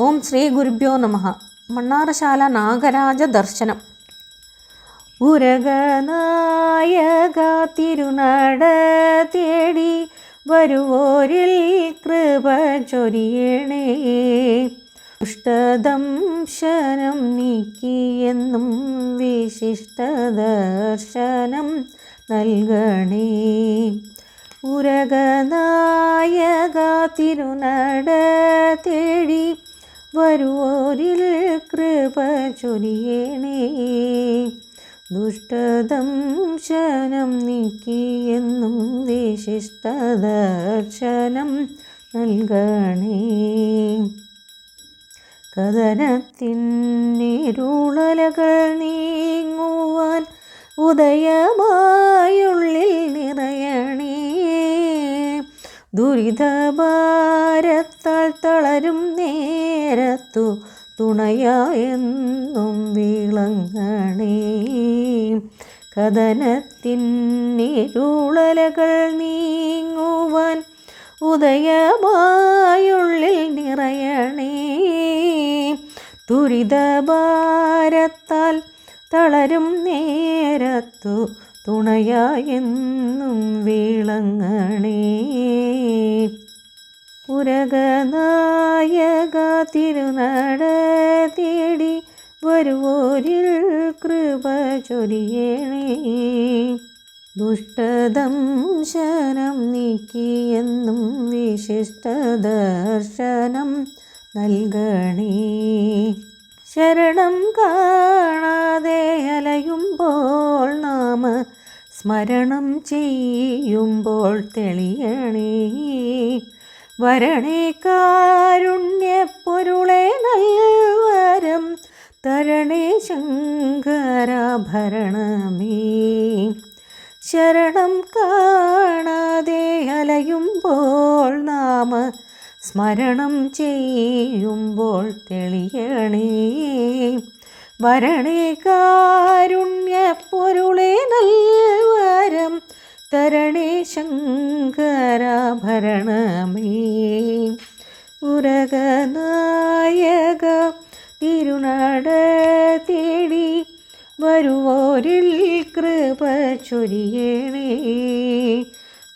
ഓം ശ്രീ ഗുരുഭ്യോ നമ. മണ്ണാറശാല നാഗരാജ ദർശനം. ഉരകനായക തിരുനട തേടി വരുവോരിൽ കൃപ ചൊരിയണേ. ദുഷ്ടദംശനം നീക്കിയെന്നും വിശിഷ്ട ദർശനം നൽകണേ. ഉരകനായക തിരുനട തേടി വരുവോരിൽ കൃപ ചൊരിയണേ. ദുഷ്ടദംശനം നീക്കിയെന്നും വിശിഷ്ടദർശനം നൽകണേ. കഥനത്തിന്നിരുളലകൾ നീങ്ങുവാൻ ഉദയമായുള്ളിൽ നിറയണേ ദുരിതഭാരത്താൽ തളരും നേരത്തു തുണയായെന്നും വിളങ്ങണേ. കഥനത്തിന്നിരുളലകൾ നീങ്ങുവാൻ ഉദയമായുള്ളിൽ നിറയണേ. ദുരിതഭാരത്താൽ തളരും നേരത്തു തുണയായെന്നും വീളങ്ങണേ. പുരകനായക തിരുനട തേടി വരുവോരിൽ കൃപ ചൊരിയണേ. ദുഷ്ടദംശനം നീക്കിയെന്നും വിശിഷ്ട ദർശനം നൽകണേ. ശരണം കാണാതെ അലയുമ്പോൾ സ്മരണം ചെയ്യുമ്പോൾ തെളിയണേ. വരണേ കാരുണ്യപ്പൊരുളെ നൽവരം തരണേ ശങ്കരാഭരണമേ ശരണം കാണാതെ അലയുമ്പോൾ നാമ സ്മരണം ചെയ്യുമ്പോൾ തെളിയണേ. വരണേ കാരുണ്യപ്പൊരുളെ നൽവരം തരണേ ശങ്കരാഭരണമേ. ഉരകനായക തിരുനട തേടി വരുവോരിൽ കൃപ ചൊരിയണേ.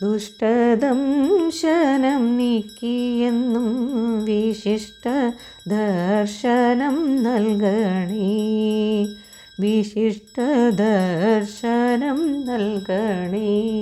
ദുഷ്ടദംശനം നീക്കിയെന്നും വിശിഷ്ട ദർശനം നൽകണേ. വിശിഷ്ട ദർശനം നൽകണേ.